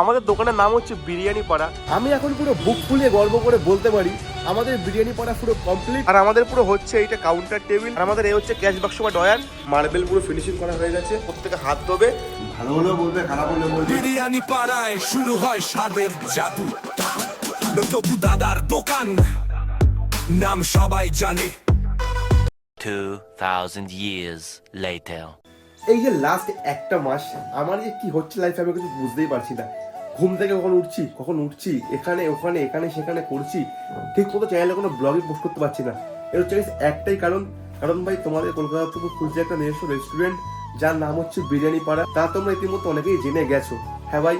আমাদের দোকানের নাম হচ্ছে বিরিয়ানি পাড়া। আমি এখন পুরো বুক ফুলিয়ে গর্ব করে বলতে পারি আমাদের বিরিয়ানি পাড়া পুরো কমপ্লিট আর আমাদের পুরো হচ্ছে এইটা কাউন্টার টেবিল আর আমাদের এই হচ্ছে ক্যাশ বাক্স বা ডয়ার। মার্বেল পুরো ফিনিশিং করা হয়ে গেছে। প্রত্যেকে হাত ধোবে। ভালো হলেও বলবে খারাপ হলেও বলবে। বিরিয়ানি পাড়ায় শুরু হয় স্বাদের জাদু। তবু দাদার দোকান। নাম সবাই জানে। 2,000 years later. এই যে লাস্ট একটা মাস আমার যে কি হচ্ছে লাইফে আমি কিছু বুঝতেই পারছি না। ঘুম থেকে কখন উঠছি? কখন উঠছি? এখানে, ওখানে, এখানে, সেখানে করছি? ঠিক মতো চ্যানেলে কোনো ব্লগই পোস্ট করতে পারছি না। এর হচ্ছে একটাই কারণ। কারণ ভাই, তোমাদের কলকাতা থেকে খুঁজছে একটা নিজস্ব রেস্টুরেন্ট যার নাম হচ্ছে বিরিয়ানি পাড়া। তা তোমরা ইতিমধ্যে অনেকেই জেনে গেছো। হ্যাঁ ভাই,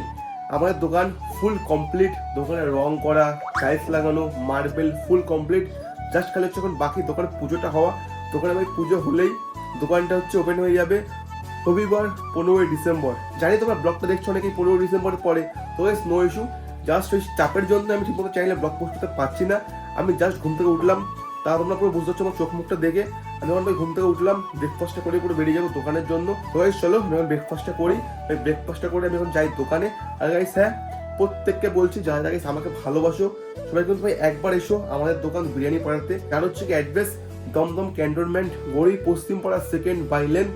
আমাদের দোকান ফুল কমপ্লিট দোকানে রং করা টাইলস লাগানো মার্বেল ফুল কমপ্লিট জাস্ট খালি হচ্ছে এখন বাকি দোকানে পুজোটা হওয়া। দোকানে ভাই, পুজো হলেই দোকানটা হচ্ছে ওপেন হয়ে যাবে। রবিবার, পনেরোই ডিসেম্বর। জানি তোমরা ব্লগটা দেখছ অনেকেই, পনেরোই ডিসেম্বর পরে। তো নো ইস্যু জাস্ট ওই চাপের জন্য আমি ঠিকমতো চ্যানেলে ব্লগ পোস্ট করতে পারছি না। আমি জাস্ট ঘুম থেকে উঠলাম তা তোমরা পুরো বুঝতে পারছ আমার চোখ মুখটা দেখে। আমি যখন ঘুম থেকে উঠলাম ব্রেকফাস্টটা করে পুরো বেরিয়ে যাব দোকানের জন্য। তো চলো, আমি এখন ব্রেকফাস্টটা করি। ওই ব্রেকফাস্টটা করে আমি এখন যাই দোকানে। আর গাইস হ্যাঁ প্রত্যেককে বলছি, যারা যারা আমাকে ভালোবাসো, সবাই কিন্তু ভাই একবার এসো আমাদের দোকান বিরিয়ানি পাড়াতে। তার হচ্ছে কি অ্যাড্রেস দমদম ক্যান্টনমেন্ট গড়ি পশ্চিম পাড়া সেকেন্ড বাইলেন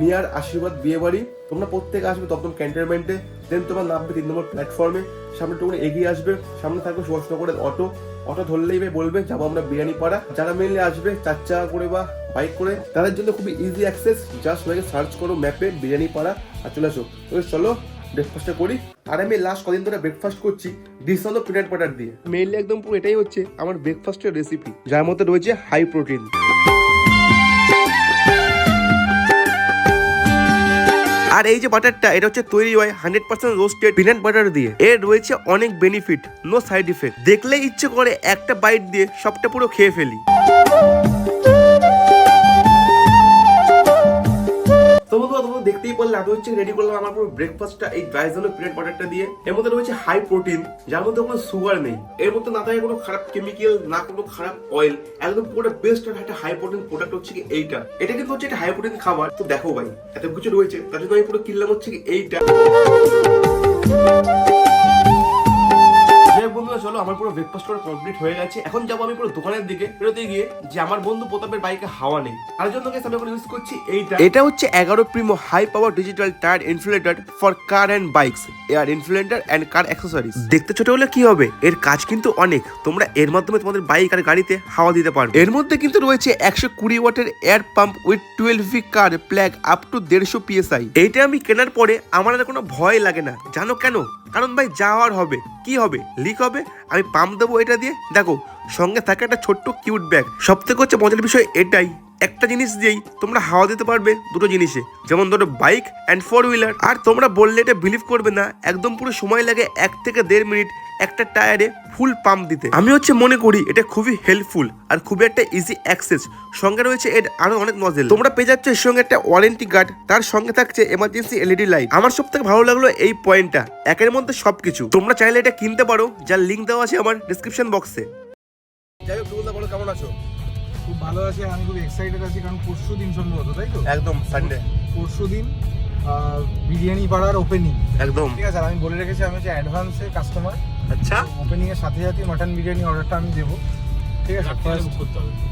নিয়ার আশীর্বাদ বিয়ে বাড়ি তোমরা প্রত্যেকে আসবে দমদম ক্যান্টনমেন্টে দেন তোমার নামবে তিন নম্বর প্ল্যাটফর্মে সামনে টুকুনে এগিয়ে আসবে, সামনে থাকবে সুভাষনগরের অটো অটো ধরলেই বলবে, যাব আমরা বিরিয়ানি পাড়া। যারা মেনলি আসবে, চার চাকা করে বা বাইক করে, তাদের জন্য খুবই ইজি অ্যাক্সেস জাস্ট ওয়াইকে সার্চ করো ম্যাপে বিরিয়ানি পাড়া আর চলে আসো। তো চলো ব্রেকফাস্টটা করি। আর আমি লাস্ট কদিন ধরে ব্রেকফাস্ট করছি ডিশ হলো পিনাট বাটার দিয়ে। মেনলি একদম পুরো এটাই হচ্ছে আমার ব্রেকফাস্টের রেসিপি যার মধ্যে রয়েছে হাই প্রোটিন আর এই যে বাটারটা এটা হচ্ছে তৈরি হয় hundred percent roasted peanut butter দিয়ে। এর রয়েছে অনেক বেনিফিট নো সাইড ইফেক্ট দেখলে ইচ্ছে করে একটা বাইট দিয়ে সবটা পুরো খেয়ে ফেলি। দেখতেই আমি হচ্ছে রেডি করলাম আমার পুরো ব্রেকফাস্টটা এই ড্রাই জোনের পিনাট বাটারটা দিয়ে। এর মধ্যে রয়েছে হাই প্রোটিন যার মধ্যে কোনো সুগার নেই। এর মধ্যে না থাকে কোনো খারাপ কেমিক্যাল না কোনো খারাপ অয়েল একদম পুরো বেস্ট একটা হাই প্রোটিন প্রোডাক্ট হচ্ছে কি এইটা। এটা কিন্তু হচ্ছে একটা হাই প্রোটিন খাবার। তো দেখো ভাই, এত কিছু রয়েছে, তার জন্য আমি পুরো কিনলাম হচ্ছে কি এইটা। চলো, আমার পুরো ব্রেকফাস্ট করা কমপ্লিট হয়ে গেছে। এখন যাব আমি পুরো দোকানের দিকে, বেরোতে গিয়ে যে আমার বন্ধু প্রতাপের বাইকে হাওয়া নেই। তার জন্য guys আমি এখন ইউজ করছি এইটা। এটা হচ্ছে এগারো Primo high power digital tyre inflator for car and bikes air inflator and car accessories দেখতে ছোট হলে কি হবে? এর কাজ কিন্তু অনেক। তোমরা এর মাধ্যমে তোমাদের বাইক আর গাড়িতে হাওয়া দিতে পারবে। এর মধ্যে কিন্তু রয়েছে একশো কুড়ি ওয়াটের air pump with twelve V car plug up to দেড়শো পিএসআই এইটা আমি কেনার পরে আমার আর কোনো ভয় লাগে না। জানো কেন? কারণ ভাই যাওয়ার হবে। কি হবে? লিক হবে? আমি পাম্প দেবো এটা দিয়ে। দেখো, সঙ্গে থাকে একটা ছোট্ট কিউট ব্যাগ সব থেকে হচ্ছে মজার বিষয় এটাই। একটা জিনিস দিয়েই তোমরা হাওয়া দিতে পারবে দুটো জিনিসে। যেমন ধরো বাইক অ্যান্ড ফোর হুইলার আর তোমরা বললে এটা বিলিভ করবে না। একদম পুরো সময় লাগে এক থেকে দেড় মিনিট একটা টায়ারে ফুল পাম্প দিতে। আমি হচ্ছে মনে করি এটা খুবই হেল্পফুল আর খুবই একটা ইজি অ্যাক্সেস সঙ্গে রয়েছে এর আরও অনেক নজেল তোমরা পেয়ে যাচ্ছ এর সঙ্গে একটা ওয়ারেন্টি কার্ড তার সঙ্গে থাকছে এমার্জেন্সি এলইডি লাইট আমার সব থেকে ভালো লাগল এই পয়েন্টটা একের মধ্যে সবকিছু। তোমরা চাইলে এটা কিনতে পারো যার লিঙ্ক দেওয়া আছে আমার ডিসক্রিপশন বক্সে যাই হোক বলো কেমন আছো? খুব ভালো আছি আমি খুব এক্সাইটেড আছি কারণ পরশু দিন সম্ভবত তাই তো? একদম সানডে পরশু দিন বিরিয়ানি পাড়ার ওপেনিং একদম। ঠিক আছে আমি বলে রেখেছি আমি হচ্ছে অ্যাডভান্সে কাস্টমার আচ্ছা। ওপেনিং এর সাথে সাথে মাটন বিরিয়ানি অর্ডারটা আমি দেবো। ঠিক আছে? ফার্স্ট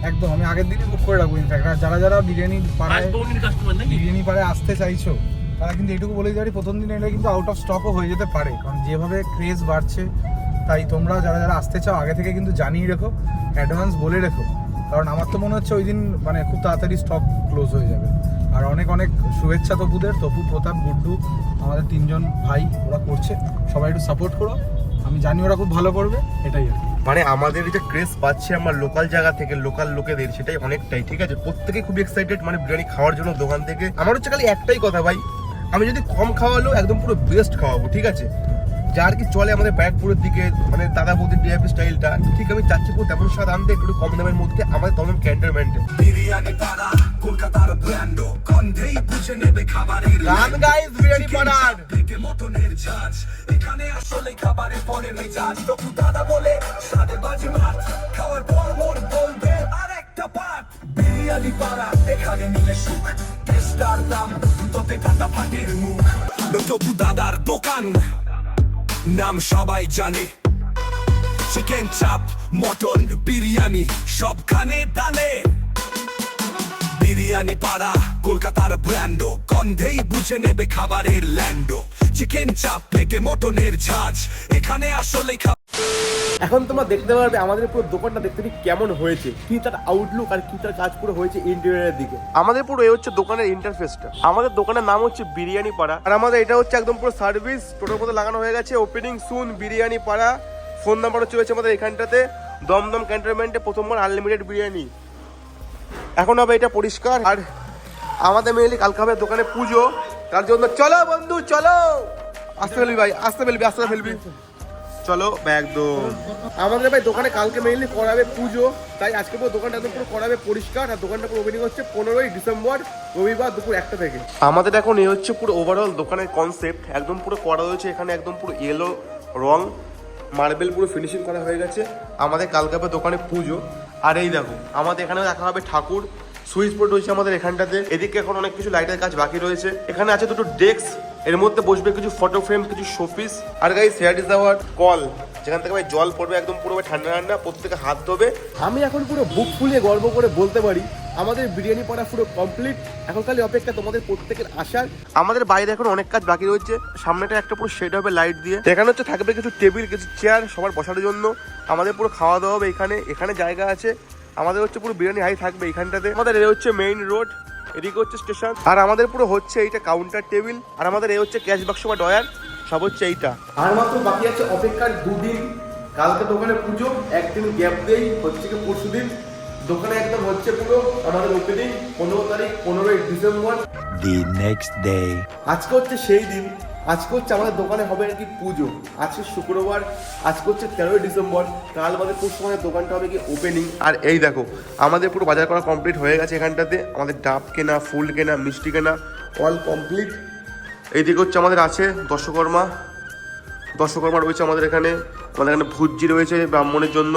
একদম আমি আগের দিনই বুক করে রাখব ইনফ্যাক্ট আর যারা যারা বিরিয়ানি পাড়ায় বিরিয়ানি পাড়ায় আসতে চাইছো তারা কিন্তু এটুকু বলে দিতে পারি প্রথম দিন এটা কিন্তু আউট অফ স্টকও হয়ে যেতে পারে। কারণ যেভাবে ক্রেজ বাড়ছে তাই তোমরা যারা যারা আসতে চাও আগে থেকে কিন্তু জানিয়ে রেখো অ্যাডভান্স বলে রেখো। কারণ আমার তো মনে হচ্ছে ওই দিন মানে খুব তাড়াতাড়ি স্টক ক্লোজ হয়ে যাবে। আর অনেক অনেক শুভেচ্ছা তপুদের তপু প্রতাপ গুড্ডু আমাদের তিনজন ভাই ওরা করছে। সবাই একটু সাপোর্ট করো। আমি জানি ওরা খুব ভালো করবে এটাই আর কি। মানে আমাদের যে ক্রেজ পাচ্ছে আমার লোকাল জায়গা থেকে লোকাল লোকেদের সেটাই অনেকটাই ঠিক আছে? প্রত্যেকে খুব এক্সাইটেড মানে বিরিয়ানি খাওয়ার জন্য দোকান থেকে। আমার হচ্ছে খালি একটাই কথা ভাই আমি যদি কম খাওয়ালেও একদম পুরো বেস্ট খাওয়াবো ঠিক আছে? যার কি চলে আমাদের ব্যারাকপুরের দিকে মানে দাদা বৌদির ডিআইপি স্টাইলটা ঠিক আমি চাচ্ছি পুরো তেমন স্বাদ আনতে একটু কম দামের মধ্যে আমাদের তখন বিরিয়ানি পাড়া কলকাতার ব্র্যান্ড গন্ধেই বুঝে নেবে খাবারের গান গাইস বিরিয়ানি পাড়ার পেটে মতনের ঝাঁজ। এখানে আসলে খাবারের পরে মেজাজ। তবু দাদা বলে সাদে বাজি মাছ। খাওয়ার পর মোর বলবে আর একটা পাত বিরিয়ানি পাড়া এখানে নিলে সুখ। টেস্টার দাম দুটোতে কাটা ফাটের মুখ। তবু দাদার দোকান। নাম সবাই জানে। চিকেন চাপ মটন বিরিয়ানি সবখানে দানে। বিরিয়ানি পাড়া কলকাতার ব্র্যান্ড। গন্ধেই বুঝে নেবে খাবারের ল্যান্ডো। চিকেন চাপ থেকে মটনের ঝাঁজ এখানে আসলে এখন তোমরা দেখতে পারবে আমাদের পুরো দোকানটা দেখতে ঠিক কেমন হয়েছে কি তার আউটলুক আর কি তার কাজ পুরো হয়েছে ইন্টেরিয়রের দিকে। আমাদের পুরো এই হচ্ছে দোকানের ইন্টারফেসটা আমাদের দোকানের নাম হচ্ছে বিরিয়ানি পাড়া। আর আমাদের এটা হচ্ছে একদম পুরো সার্ভিস টোটোর মধ্যে লাগানো হয়ে গেছে। ওপেনিং সুন বিরিয়ানি পাড়া। ফোন নাম্বার হচ্ছে রয়েছে আমাদের এখানটাতে। দমদম ক্যান্টনমেন্টে প্রথমবার আনলিমিটেড বিরিয়ানি। এখন হবে এটা পরিষ্কার। আর আমাদের মেয়েলি কালকে হবে দোকানে পুজো। তার জন্য চলো বন্ধু, চলো। আসতে ফেলবি ভাই, আসতে ফেলবি আসতে ফেলবি। চলো, একদম। আমাদের ভাই দোকানে কালকে মেইনলি করাবে পুজো। তাই আজকে পুরো দোকানটা একদম পুরো করাবে পরিষ্কার। আর দোকানটা পুরো ওপেনিং হচ্ছে পনেরোই ডিসেম্বর, রবিবার দুপুর একটা থেকে। আমাদের এখন এই হচ্ছে পুরো ওভারঅল দোকানের কনসেপ্ট একদম পুরো করা হয়েছে এখানে একদম পুরো ইয়েলো রং। মার্বেল পুরো ফিনিশিং করা হয়ে গেছে। আমাদের কালকে দোকানে পুজো। আর এই দেখো, আমাদের এখানেও দেখা হবে ঠাকুর। সুইচ বোর্ড রয়েছে আমাদের এখানটাতে। এদিকে এখন অনেক কিছু লাইটের কাজ বাকি রয়েছে। এখানে আছে দুটো ডেস্ক এর মধ্যে বসবে কিছু ফটো ফ্রেম কিছু showpiece R guy here is our call যেখান থেকে ভাই জল পড়বে একদম পুরো ঠান্ডা ঠান্ডা, প্রত্যেকে হাত ধোবে। আমি এখন পুরো বুক ফুলিয়ে গর্ব করে বলতে পারি আমাদের বিরিয়ানি পড়া পুরো কমপ্লিট এখন খালি অপেক্ষা তোমাদের প্রত্যেকের আসার। আমাদের বাইরে এখন অনেক কাজ বাকি রয়েছে। সামনেটা একটা পুরো শেড হবে লাইট দিয়ে। এখানে হচ্ছে থাকবে কিছু টেবিল কিছু চেয়ার সবার বসার জন্য। আমাদের পুরো খাওয়া দাওয়া হবে এখানে। এখানে জায়গা আছে। আমাদের হচ্ছে পুরো বিরিয়ানি হাই থাকবে এখানটাতে। আমাদের এ হচ্ছে মেইন রোড এদিকে হচ্ছে স্টেশন আর আমাদের পুরো হচ্ছে এইটা কাউন্টার টেবিল আর আমাদের এ হচ্ছে ক্যাশ বাক্স বা ডয়ার সব হচ্ছে এইটা। আর মাত্র বাকি আছে অপেক্ষার দুদিন। কালকে দোকানে পুজো একদিন গ্যাপ দেই হচ্ছে কি পরশু দিন দোকানে একদম হচ্ছে পুরো আমাদের ওপেনিং পনেরো তারিখ পনেরোই ডিসেম্বর। The next day. আজকে হচ্ছে সেই দিন। আজকে হচ্ছে আমাদের দোকানে হবে আর কি পুজো। আজকে শুক্রবার আজকে হচ্ছে তেরোই ডিসেম্বর। কাল আমাদের পরশু আমাদের দোকানটা হবে কি ওপেনিং আর এই দেখো আমাদের পুরো বাজার করা কমপ্লিট হয়ে গেছে এখানটাতে। আমাদের ডাব কেনা ফুল কেনা মিষ্টি কেনা অল কমপ্লিট এইদিকে হচ্ছে আমাদের আছে দশকর্মা। দশকর্মা রয়েছে আমাদের এখানে। আমাদের এখানে ভুজি রয়েছে ব্রাহ্মণের জন্য।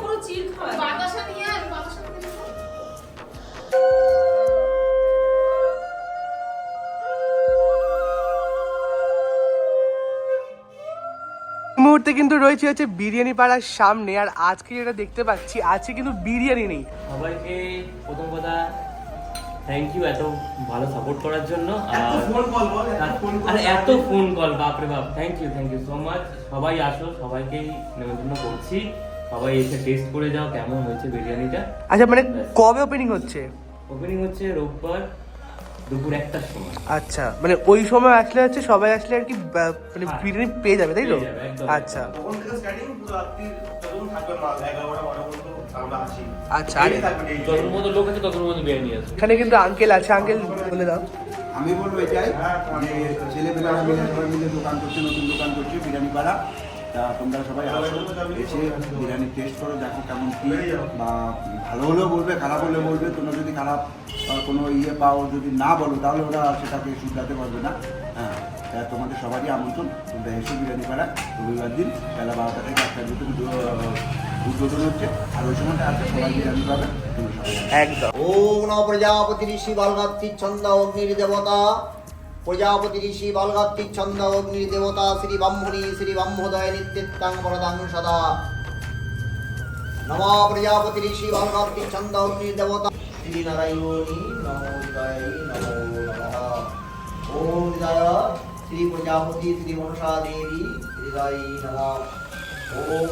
মুহূর্তে কিন্তু রয়েছে হচ্ছে বিরিয়ানি পাড়ার সামনে আর আজকে যেটা দেখতে পাচ্ছি আজকে কিন্তু বিরিয়ানি নেই। সবাইকে প্রথম কথা থ্যাংক ইউ এত ভালো সাপোর্ট করার জন্য। আর আর এত ফোন কল বাপরে বাপ thank you thank you so much সবাই আসো সবাইকেই নেমন্তন্ন করছি। সবাই এসে টেস্ট করে যাও কেমন হয়েছে বিরিয়ানিটা। আচ্ছা মানে কবে ওপেনিং হচ্ছে? ওপেনিং হচ্ছে রোববার। দুপুর একটার সময়। আচ্ছা মানে ওই সময় আসলে হচ্ছে সবাই আসলে আর কি মানে হ্যাঁ। বিরিয়ানি পেয়ে যাবে তাই তো। আচ্ছা। তখন থেকে স্টার্টিং পুরো রাত্রি যতক্ষণ থাকবে মাল এগারোটা বারো পর্যন্ত আমরা আছি আচ্ছা এখানে কিন্তু আঙ্কেল আছে আঙ্কেল বলে দাও। আমি বলব এটাই যে ছেলেপেলেরা মিলে সবাই মিলে দোকান করছে নতুন দোকান করছে বিরিয়ানি পাড়া। তা তোমরা সবাই আসো, এসে বিরিয়ানি টেস্ট করো, দেখো কেমন কি। বা ভালো হলেও বলবে, খারাপ হলেও বলবে, তোমরা যদি খারাপ কোনো ইয়ে পাও, যদি না বলো, তাহলে ওরা সেটাকে শুধরাতে পারবে না। হ্যাঁ তোমাদের সবারই আমন্ত্রণ। তোমরা এসে বিরিয়ানি পাড়া, রবিবার দিন বেলা বারোটা থেকে একটার ভিতরে উদ্বোধন হচ্ছে। আর ওই সময়টা আছে সবাই বিরিয়ানি পাবে। একদম। ওম নম প্রজাপতি ঋষি বালগাত্রি ছন্দ অগ্নির দেবতা। প্রজাপতি ঋষি বালগাত্রি ছন্দ অগ্নির দেবতা শ্রী ব্রহ্মণী শ্রী ব্রহ্মোদয় নিত্যং বরদাং সদা। নম প্রজাপতি ঋষি বালগাত্রি ছন্দ অগ্নির দেবতা শ্রী নারায়ণী নমো নমঃ। ওম জয় শ্রী প্রজাপতি শ্রী মনসা দেবী হৃদয় নমঃ। ওম